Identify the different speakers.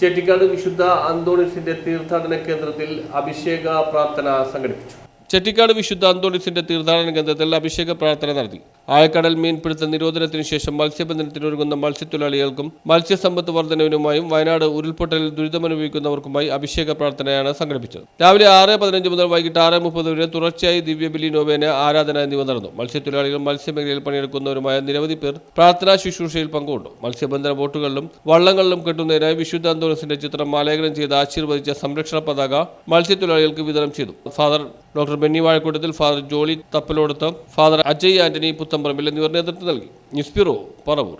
Speaker 1: Chettikad വിശുദ്ധ അന്തോണിസിന്റെ തീർത്ഥാടന കേന്ദ്രത്തിൽ അഭിഷേക പ്രാർത്ഥന സംഘടിപ്പിച്ചു. ചെട്ടിക്കാട് വിശുദ്ധ അന്തോണിസിന്റെ തീർത്ഥാടന കേന്ദ്രത്തിൽ അഭിഷേക പ്രാർത്ഥന നടത്തി. ആഴക്കടൽ മീൻപിടുത്ത നിരോധനത്തിനു ശേഷം മത്സ്യബന്ധനത്തിനൊരുങ്ങുന്ന മത്സ്യത്തൊഴിലാളികൾക്കും മത്സ്യസമ്പത്ത് വർധനവിനുമായും വയനാട് ഉരുൾപൊട്ടലിൽ ദുരിതമനുഭവിക്കുന്നവർക്കുമായി അഭിഷേക പ്രാർത്ഥനയാണ് സംഘടിപ്പിച്ചത്. രാവിലെ ആറ് പതിനഞ്ച് മുതൽ വൈകിട്ട് ആറ് മുപ്പത് വരെ തുടർച്ചയായി ദിവ്യബലി നോവേന ആരാധന എന്നിവ നടന്നു. മത്സ്യത്തൊഴിലാളികൾ മത്സ്യമേഖലയിൽ പണിയെടുക്കുന്നവരുമായ നിരവധി പേർ പ്രാർത്ഥനാ ശുശ്രൂഷയിൽ പങ്കുകൊണ്ടു. മത്സ്യബന്ധന ബോട്ടുകളിലും വള്ളങ്ങളിലും കെട്ടുന്നതിനായി വിശുദ്ധ അന്തോണസിന്റെ ചിത്രം ആലേഖനം ചെയ്ത് ആശീർവദിച്ച സംരക്ഷണ പതാക മത്സ്യത്തൊഴിലാളികൾക്ക് വിതരണം ചെയ്തു. Father doctor Benny Vazhakoottathil father Jolly Thappalodath father Ajay Antony Puthenparambil എന്നിവർ നേതൃത്വം നൽകി. News bureau Paravur.